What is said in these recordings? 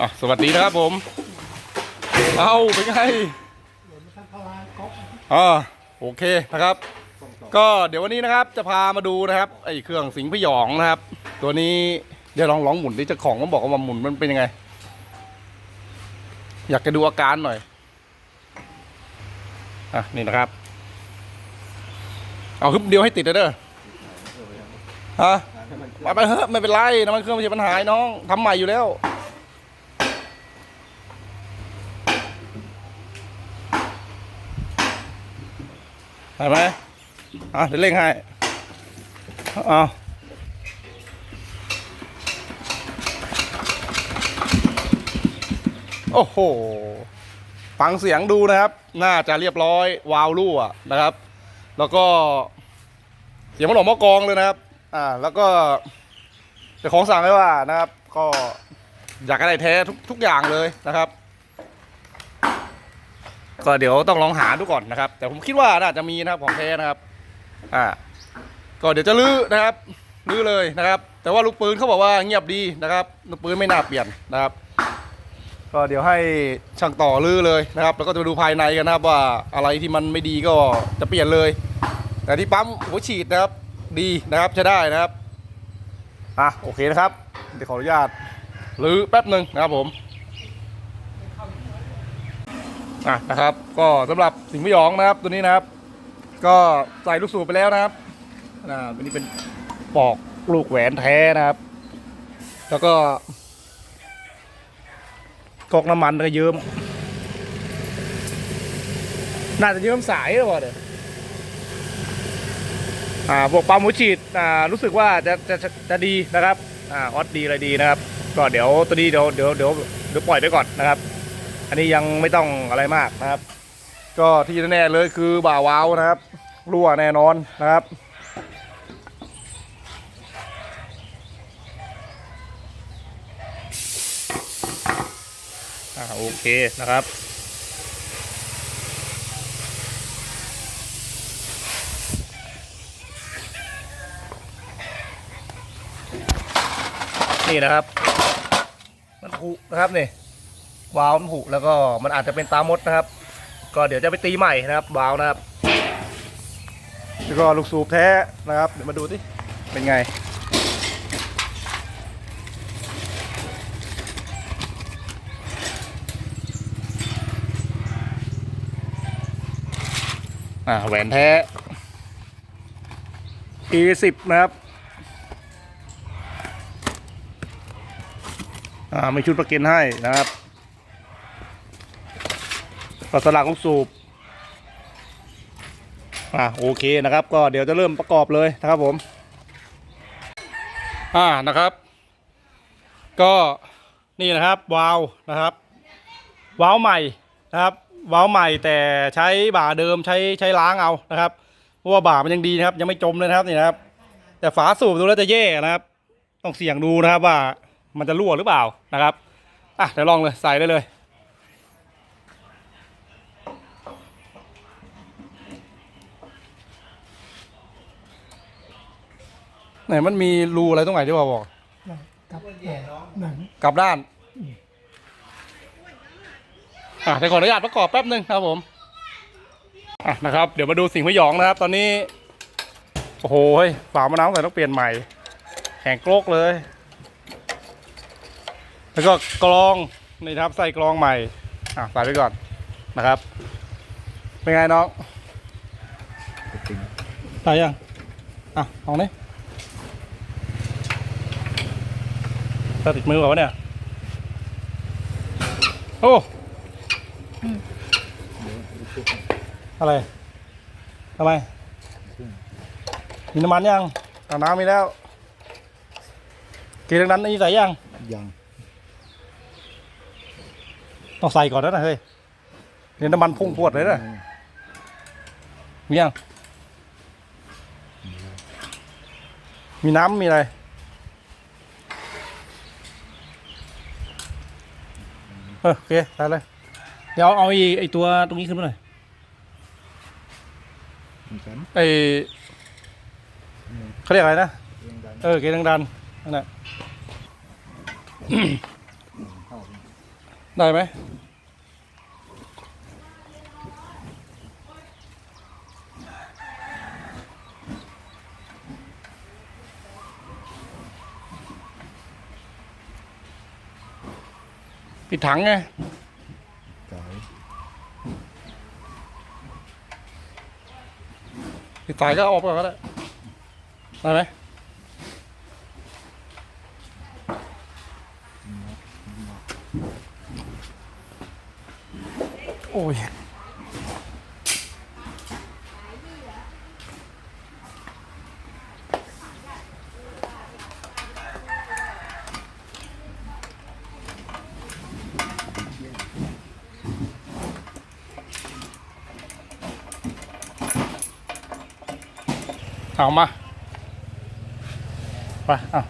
อะสวัสดีนะครับผม เอาเป็นไงอ่าโอเคนะครับ ก็เดี๋ยววันนี้นะครับจะพามาดูนะครับไอ้เครื่องสิงพยองนะครับ ตัวนี้เดี๋ยวลองลองหมุนดิเจ้าของมันบอกว่ามาหมุนมันเป็นยังไง อยากจะดูอาการหน่อยอะนี่นะครับ เอาฮึบเดียวให้ติดเลยเด้อฮะไปไปเฮ้ยไม่เป็นไรน้ำมันเครื่องไม่ใช่ปัญหาไอ้น้องทำใหม่อยู่แล้ว ห็นไหมอะเดี๋ยวเร่งให้เอาโอ้โห ฟังเสียงดูนะครับ น่าจะเรียบร้อยวาล์วรั่วนะครับ แล้วก็เสียงมันออกมากองเลยนะครับ อ่า แล้วก็เจ้าของสั่งไว้ว่านะครับ ก็อยากได้แท้ทุกทุกอย่างเลยนะครับ ก็เดี๋ยวต้องลองหาดูก่อนนะครับ แต่ผมคิดว่าน่าจะมีนะครับของแท้นะครับ อ่า ก็เดี๋ยวจะลื้อนะครับลื้อเลยนะครับ แต่ว่าลูกปืนเขาบอกว่าเงียบดีนะครับลูกปืนไม่น่าเปลี่ยนนะครับ ก็เดี๋ยวให้ช่างต่อลื้อเลยนะครับ แล้วก็จะไปดูภายในกันนะครับว่าอะไรที่มันไม่ดีก็จะเปลี่ยนเลย แต่ที่ปั๊มหัวฉีดนะครับ ดีนะครับใช้ได้นะครับอะโอเคนะครับเดี๋ยวขออนุญาตลื้อแป๊บหนึ่งนะครับผม อะนะครับ ก็สำหรับสิงห์พยองนะครับตัวนี้นะครับ ก็ใส่ลูกสูบไปแล้วนะครับอ่าตัวนี้เป็นปอกลูกแหวนแท้นะครับ แล้วก็กอกน้ำมันก็เยิ้มน่าจะเยิ้มสายหรือเปล่าเนี่ยอ่าพวกปั๊มหัวฉีดอ่ารู้สึกว่าจะจะจะจะดีนะครับอ่าออสดีอะไรดีนะครับ ก็เดี๋ยวตัวนี้เดี๋ยวเดี๋ยวเดี๋ยวเดี๋ยวปล่อยไปก่อนนะครับ อันนี้ยังไม่ต้องอะไรมากนะครับ ก็ที่แน่ๆเลยคือบ่าวาวนะครับ รั่วแน่นอนนะครับ อ่าโอเคนะครับนี่นะครับ มันผุนะครับนี่ วาล์วมันผุแล้วก็มันอาจจะเป็นตามดนะครับ ก็เดี๋ยวจะไปตีใหม่นะครับวาล์วนะครับแล้วก็ลูกสูบแท้นะครับเดี๋ยวมาดูสิเป็นไงอ่าแหวนแท้ E10 นะครับอ่ามีชุดประกันให้นะครับ ก็สลักลูกสูบอ่าโอเคนะครับ ก็เดี๋ยวจะเริ่มประกอบเลยนะครับผม อ่านะครับ ก็นี่นะครับวาล์วนะครับวาล์วใหม่นะครับวาล์วใหม่แต่ใช้บ่าเดิมใช้ใช้ล้างเอานะครับเพราะว่าบ่ามันยังดีนะครับ ยังไม่จมเลยนะครับนี่นะครับ แต่ฝาสูบดูแล้วจะแย่นะครับ ต้องเสี่ยงดูนะครับว่ามันจะรั่วหรือเปล่านะครับอะเดี๋ยวลองเลยใส่ได้เลย ไหนมันมีรูอะไรตรงไหนที่ว่าบอกกับหนังกลับด้าน อะเดี๋ยวขออนุญาตประกอบแป๊บหนึ่งครับผม อะนะครับ เดี๋ยวมาดูสิ่งพยองนะครับ ตอนนี้ โอ้โหเฮ้ยฝามะนาวใส่ต้องเปลี่ยนใหม่ แข็งโกรกเลย แล้วก็กรองนี่นะครับใส่กรองใหม่ อะใส่ไปก่อนนะครับ เป็นไงน้องใส่ยัง อะลองนี่ ถ้าติดมือเปล่าวะเนี่ย โอ้อะไรอะไรมีน้ำมันยังอาบน้ำมีแล้วเกลือนั้นนี่ใส่ยัง ยัง ต้องใส่ก่อนแล้วนะเฮ้ยเดี๋ยวน้ำมันพุ่งพรวดเลยนะมียัง มีน้ำมีอะไร เออโอเคใส่เลย เดี๋ยวเอาไอ้ไอ้ตัวตรงนี้ขึ้นมาหน่อยเหมือนกันไอ้เขาเรียกอะไรนะเรียงกันเออเกดังดันนั่นแหละ เข้า ได้ไหม ปิดถังไงสายปิดสายก็เอาออกไปก่อนก็ได้ได้ไหมโอ้ย เอามาไปเอา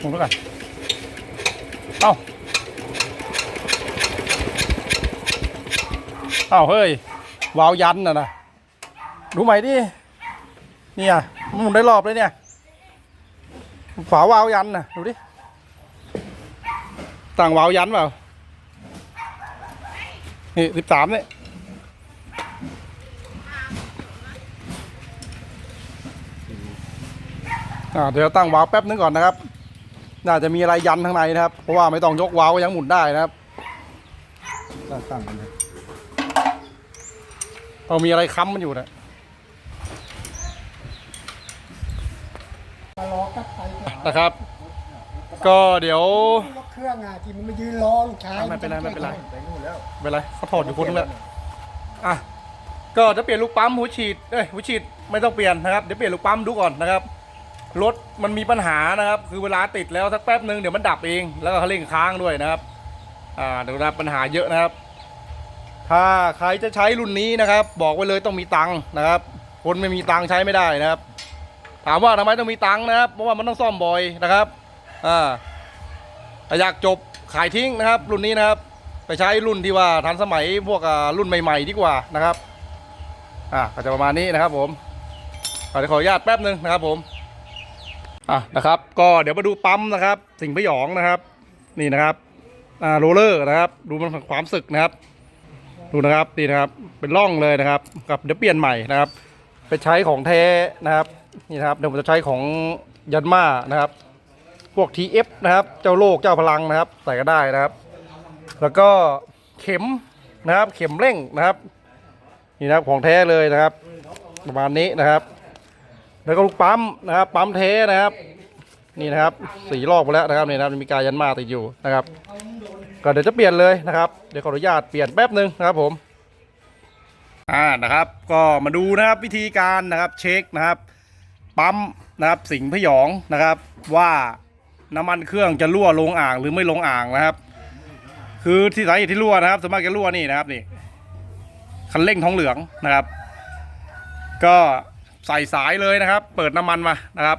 ลงแล้วกันเอาเอาเฮ้ยวาวยันน่ะนะดูใหม่ดิเนี่ยมันหมุนได้รอบเลยเนี่ยฝาวาวยันน่ะดูดิต่างวาวยันเปล่านี่สิบสามเนี่ย อ่าเดี๋ยวตั้งวาล์วแป๊บนึงก่อนนะครับ น่าจะมีอะไรยันข้างในนะครับ เพราะว่าไม่ต้องยกวาล์วก็ยังหมุนได้นะครับตั้งตั้งกันเลยต้องมีอะไรค้ำมันอยู่นะมารอกับไปก่อนนะครับ ก็เดี๋ยวรถเครื่องอะที่มันมายืนรอลูกชายไม่เป็นไรไม่เป็นไรไปนู่นแล้วไม่เป็นไรเขาถอดอยู่คนนึงแล้วอะก็จะเปลี่ยนลูกปั๊มหัวฉีดเอ้ยหัวฉีดไม่ต้องเปลี่ยนนะครับเดี๋ยวเปลี่ยนลูกปั๊มดูก่อนนะครับ รถมันมีปัญหานะครับ คือเวลาติดแล้วสักแป๊บนึงเดี๋ยวมันดับเอง แล้วก็เขาเร่งค้างด้วยนะครับอ่าเดี๋ยวนะปัญหาเยอะนะครับ ถ้าใครจะใช้รุ่นนี้นะครับ บอกไว้เลยต้องมีตังค์นะครับ คนไม่มีตังค์ใช้ไม่ได้นะครับ ถามว่าทำไมต้องมีตังค์นะครับเพราะว่ามันต้องซ่อมบ่อยนะครับอ่าถ้าอยากจบขายทิ้งนะครับ รุ่นนี้นะครับ ไปใช้รุ่นที่ว่าทันสมัยพวกรุ่นใหม่ ๆ ดีกว่านะครับอะก็จะประมาณนี้นะครับผมอะเดี๋ยวขออนุญาตแป๊บหนึ่งนะครับผม อะนะครับ ก็เดี๋ยวมาดูปั๊มนะครับ สิ่งพยองนะครับ นี่นะครับอ่าโรเลอร์นะครับ ดูมันความสึกนะครับ ดูนะครับนี่นะครับเป็นร่องเลยนะครับกับเดี๋ยวเปลี่ยนใหม่นะครับ ไปใช้ของแท้นะครับนี่นะครับเดี๋ยวผมจะใช้ของยันมานะครับ พวก TF นะครับ เจ้าโลกเจ้าพลังนะครับ ใส่ก็ได้นะครับ แล้วก็เข็มนะครับ เข็มเร่งนะครับ นี่นะครับของแท้เลยนะครับ ประมาณนี้นะครับ แล้วก็ลูกปั๊มนะครับ ปั๊มเทนะครับ นี่นะครับสีลอกไปแล้วนะครับนี่นะครับมีกายันมาติดอยู่นะครับ ก็เดี๋ยวจะเปลี่ยนเลยนะครับ เดี๋ยวขออนุญาตเปลี่ยนแป๊บหนึ่งนะครับผมอ่านะครับ ก็มาดูนะครับวิธีการนะครับเช็คนะครับ ปั๊มนะครับสิงพยองนะครับ ว่าน้ำมันเครื่องจะรั่วลงอ่างหรือไม่ลงอ่างนะครับ คือที่สาเหตุที่รั่วนะครับส่วนมากจะรั่วนี่นะครับนี่คันเร่งท้องเหลืองนะครับ ก็ ใส่สายเลยนะครับ เปิดน้ำมันมานะครับ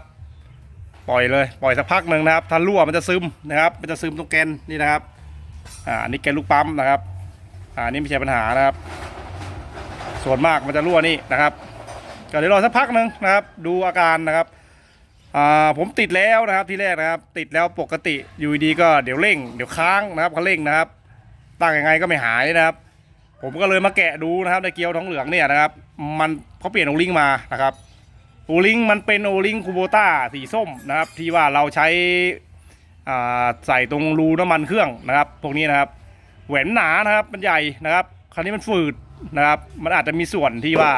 ปล่อยเลยปล่อยสักพักหนึ่งนะครับถ้ารั่วมันจะซึมนะครับ มันจะซึมตรงแกนนี่นะครับอ่าอันนี่แกนลูกปั๊มนะครับอ่าอันนี่ไม่ใช่ปัญหานะครับ ส่วนมากมันจะรั่วนี่นะครับก็เดี๋ยวรอสักพักหนึ่งนะครับ ดูอาการนะครับอ่าผมติดแล้วนะครับที่แรกนะครับ ติดแล้วปกติอยู่ดีก็เดี๋ยวเร่งเดี๋ยวค้างนะครับเขาเร่งนะครับ ตั้งยังไงก็ไม่หายนะครับ ผมก็เลยมาแกะดูนะครับในเกียวท้องเหลืองเนี่ยนะครับ มันเขาเปลี่ยนโอลิงมานะครับโอลิงมันเป็นโอลิงคูโบต้าสีส้มนะครับ ที่ว่าเราใช้ใส่ตรงรูน้ำมันเครื่องนะครับ พวกนี้นะครับ แหวนหนานะครับมันใหญ่นะครับ คราวนี้มันฝืดนะครับ มันอาจจะมีส่วนที่ว่า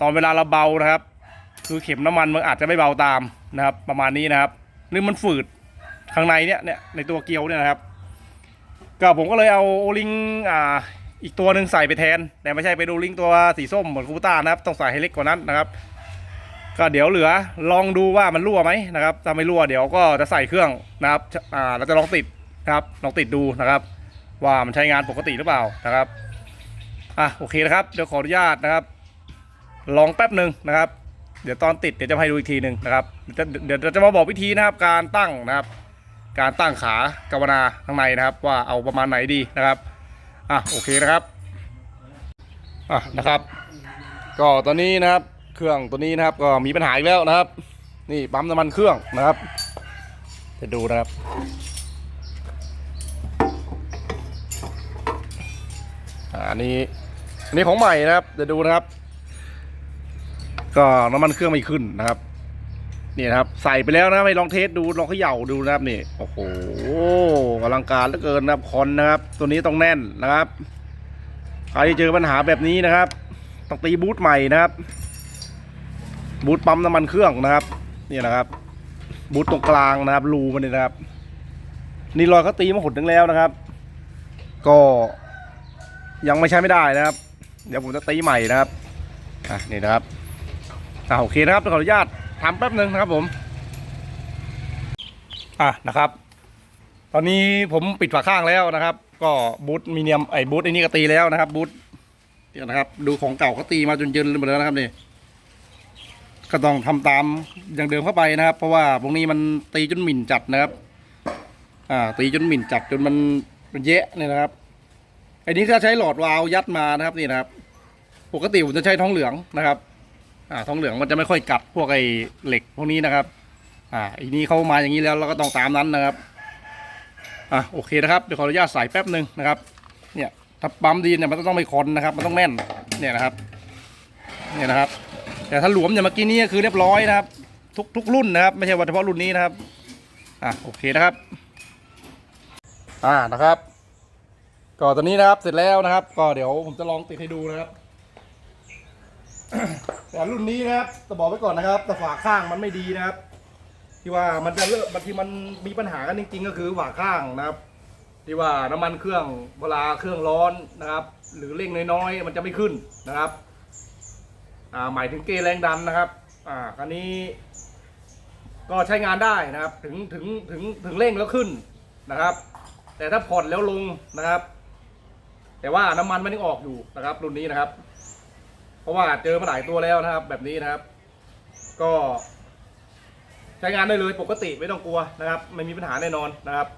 ตอนเวลาเราเบานะครับ คือเข็มน้ำมันมันอาจจะไม่เบาตามนะครับ ประมาณนี้นะครับหรือมันฝืดข้างในเนี่ยเนี่ยในตัวเกียวเนี่ยนะครับ ก็ผมก็เลยเอาโอลิงอ่า อีกตัวหนึ่งใส่ไปแทน แต่ไม่ใช่เป็นโอลิงตัวสีส้มเหมือนคูต้านะครับ ต้องใส่ให้เล็กกว่านั้นนะครับ ก็เดี๋ยวเหลือลองดูว่ามันรั่วไหมนะครับ ถ้าไม่รั่วเดี๋ยวก็จะใส่เครื่องนะครับอ่าเราจะลองติดนะครับ ลองติดดูนะครับ ว่ามันใช้งานปกติหรือเปล่านะครับอะโอเคนะครับ เดี๋ยวขออนุญาตนะครับ ลองแป๊บหนึ่งนะครับ เดี๋ยวตอนติดเดี๋ยวจะให้ดูอีกทีหนึ่งนะครับ เดี๋ยวเราจะมาบอกวิธีนะครับการตั้งนะครับ การตั้งขากาวนาข้างในนะครับ ว่าเอาประมาณไหนดีนะครับ อะโอเคนะครับอะนะครับ ก็ตอนนี้นะครับเครื่องตัวนี้นะครับก็มีปัญหาอีกแล้วนะครับ นี่ปั๊มน้ำมันเครื่องนะครับ จะดูนะครับอ่าอันนี้อันนี้ของใหม่นะครับจะดูนะครับ ก็น้ำมันเครื่องไม่ขึ้นนะครับ นี่นะครับ ใส่ไปแล้วนะไปลองเทสดูลองเขย่าดูนะครับนี่โอ้โหอลังการเหลือเกินนะครับคอนนะครับ ตัวนี้ต้องแน่นนะครับใครเจอปัญหาแบบนี้นะครับ ต้องตีบูทใหม่นะครับ บูทปั๊มน้ำมันเครื่องนะครับนี่นะครับ บูทตรงกลางนะครับรูมันนี่นะครับ นี่รอยเขาตีมาหดนึงแล้วนะครับ ก็ยังไม่ใช้ไม่ได้นะครับ เดี๋ยวผมจะตีใหม่นะครับอะนี่นะครับอ่าโอเคนะครับขออนุญาต ทำแป๊บหนึ่งนะครับผม อะนะครับ ตอนนี้ผมปิดฝาข้างแล้วนะครับ ก็บูทมีเนียมไอ้บูทไอ้นี่ก็ตีแล้วนะครับบูทเนี่ยนะครับ ดูของเก่าเขาตีมาจนเยินหมดแล้วนะครับนี่ก็ต้องทำตามอย่างเดิมเข้าไปนะครับ เพราะว่าพวกนี้มันตีจนหมิ่นจัดนะครับ อ่า ตีจนหมิ่นจัดจนมันมันเยะเนี่ยนะครับไอ้นี้ก็ใช้หลอดวาล์วยัดมานะครับนี่นะครับ ปกติผมจะใช้ท้องเหลืองนะครับ อ่าทองเหลืองมันจะไม่ค่อยกัดพวกไอ้เหล็กพวกนี้นะครับ อ่าอันนี้เข้ามาอย่างนี้แล้วเราก็ต้องตามนั้นนะครับอะโอเคนะครับเดี๋ยวขออนุญาตใส่แป๊บหนึ่งนะครับเนี่ยถ้าปั๊มดีเนี่ยมันต้องไม่คนนะครับ มันต้องแน่นเนี่ยนะครับเนี่ยนะครับ แต่ถ้าหลวมอย่างเมื่อกี้นี้คือเรียบร้อยนะครับ ทุกทุกรุ่นนะครับ ไม่ใช่ว่าเฉพาะรุ่นนี้นะครับอะโอเคนะครับอ่านะครับ ก็ตอนนี้นะครับเสร็จแล้วนะครับ ก็เดี๋ยวผมจะลองติดให้ดูนะครับ แต่รุ่นนี้นะครับจะบอกไว้ก่อนนะครับ แต่ฝาข้างมันไม่ดีนะครับ ที่ว่ามันจะเลิกบางทีมันมีปัญหากันจริง ๆ ก็คือฝาข้างนะครับ ที่ว่าน้ำมันเครื่องเวลาเครื่องร้อนนะครับ หรือเร่งน้อยๆมันจะไม่ขึ้นนะครับ อ่าหมายถึงเกแรงดันนะครับ อ่าคราวนี้ ก็ใช้งานได้นะครับ ถึงถึงถึงถึงเร่งแล้วขึ้นนะครับ แต่ถ้าผ่อนแล้วลงนะครับ แต่ว่าน้ำมันมันยังออกอยู่นะครับ รุ่นนี้นะครับ เพราะว่าเจอมาหลายตัวแล้วนะครับ แบบนี้นะครับ ก็ ใช้งานได้เลยปกติไม่ต้องกลัวนะครับ ไม่มีปัญหาแน่นอนนะครับ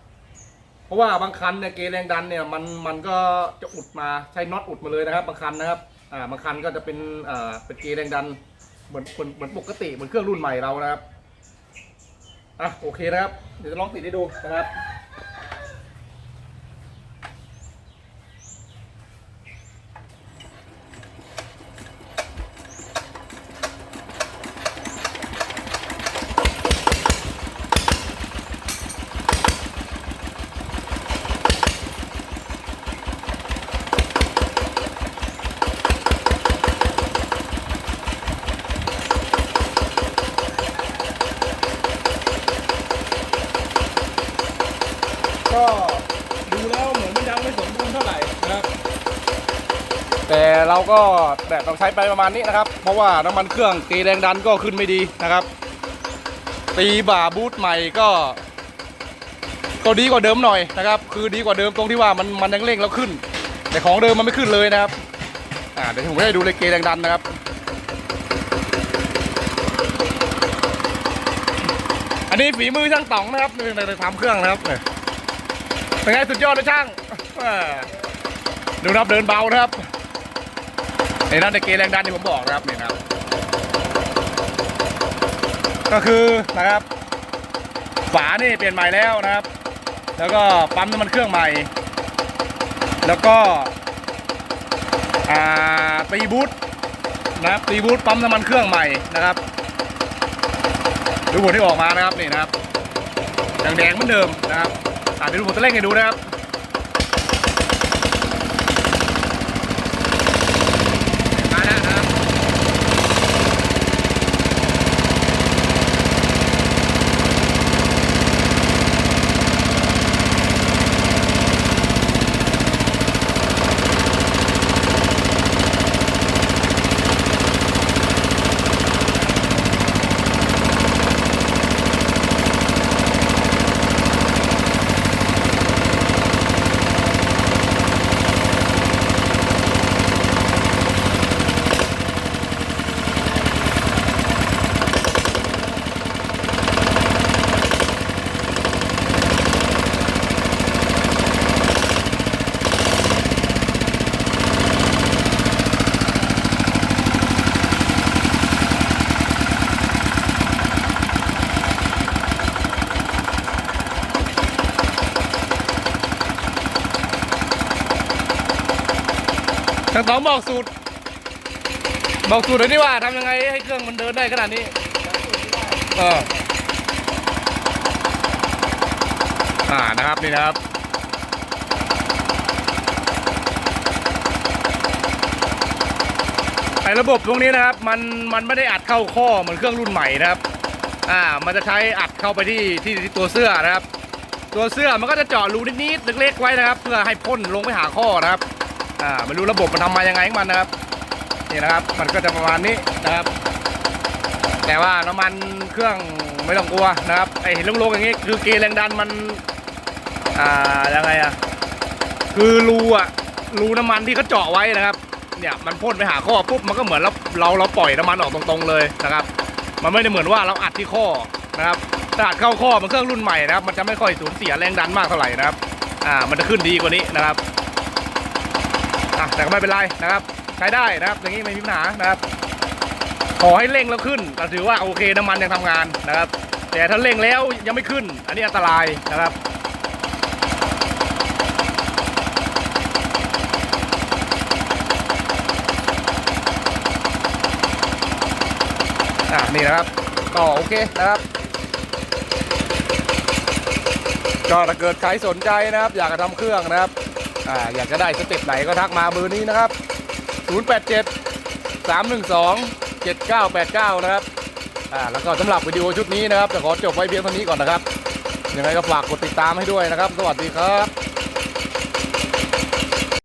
เพราะว่าบางคันเนี่ยเกแรงดันเนี่ยมันมันก็จะอุดมาใช้น็อตอุดมาเลยนะครับ บางคันนะครับอ่าบางคันก็จะเป็นอ่าเป็นเกแรงดันเหมือนเหมือนเหมือนปกติเหมือนเครื่องรุ่นใหม่เรานะครับอะโอเคนะครับ เดี๋ยวจะลองติดให้ดูนะครับ ก็ดูแล้วเหมือนมันยังไม่สมบูรณ์เท่าไหร่นะครับ ก็แบบต้องใช้ไปประมาณนี้นะครับ เพราะว่าน้ำมันเครื่องตีแรงดันก็ขึ้นไม่ดีนะครับ ตีบ่าบูทใหม่ก็ก็ดีกว่าเดิมหน่อยนะครับ คือดีกว่าเดิมตรงที่ว่ามันมันยังเร่งแล้วขึ้น แต่ของเดิมมันไม่ขึ้นเลยนะครับอ่าเดี๋ยวผมให้ดูเลยเกแรงดันนะครับอันนี้ฝีมือช่างต๋องนะครับในในทำเครื่องนะครับเป็นไงสุดยอดเลยช่างดูนะครับเดินเบานะครับ ในนั้นในเกียแรงดันที่ผมบอกนะครับเนี่ยนะครับ ก็คือนะครับ ฝานี่เปลี่ยนใหม่แล้วนะครับ แล้วก็ปั๊มน้ำมันเครื่องใหม่ แล้วก็ตีบูทนะครับตีบูทปั๊มน้ำมันเครื่องใหม่นะครับดูผลที่ออกมานะครับนี่นะครับย่างแดงเหมือนเดิมนะครับอะเดี๋ยวผมจะเล่นให้ดูนะครับ องบอกสูตร บอกสูตรหน่อยดิว่าทำยังไงให้เครื่องมันเดินได้ขนาดนี้ เออ อ่านะครับนี่นะครับไอ้ระบบตรงนี้นะครับ มันมันไม่ได้อัดเข้าข้อเหมือนเครื่องรุ่นใหม่นะครับ อ่า มันจะใช้อัดเข้าไปที่ที่ที่ตัวเสื้อนะครับ ตัวเสื้อมันก็จะเจาะรูนิดๆเล็กๆไว้นะครับ เพื่อให้พ่นลงไปหาข้อนะครับ อ่าไม่รู้ระบบมันทำมายังไงของมันนะครับนี่นะครับ มันก็จะประมาณนี้นะครับ แต่ว่าน้ำมันเครื่องไม่ต้องกลัวนะครับไอ้เห็นโล่งๆอย่างนี้คือเกณฑ์แรงดันมันอ่ายังไงอะคือรูอะรูน้ำมันที่เขาเจาะไว้นะครับ เนี่ยมันพ่นไปหาข้อปุ๊บมันก็เหมือนเราเราเราปล่อยน้ำมันออกตรงๆเลยนะครับ มันไม่ได้เหมือนว่าเราอัดที่ข้อนะครับถ้าอัดเข้าข้อมันเครื่องรุ่นใหม่นะครับ มันจะไม่ค่อยสูญเสียแรงดันมากเท่าไหร่นะครับอ่ามันจะขึ้นดีกว่านี้นะครับ แต่ก็ไม่เป็นไรนะครับ ใช้ได้นะครับ อย่างนี้ไม่มีปัญหานะครับขอให้เร่งแล้วขึ้นก็ถือว่าโอเคน้ำมันยังทำงานนะครับ แต่ถ้าเร่งแล้วยังไม่ขึ้น อันนี้อันตรายนะครับอะนี่นะครับก็โอเคนะครับก็ถ้าเกิดใครสนใจนะครับ อยากจะทำเครื่องนะครับ อ่าอยากจะได้สเต็ปไหนก็ทักมาเบอร์นี้นะครับ 087 312 7989 นะครับอ่าแล้วก็สำหรับวิดีโอชุดนี้นะครับจะขอจบไว้เพียงเท่านี้ก่อนนะครับยังไงก็ฝากกดติดตามให้ด้วยนะครับ สวัสดีครับ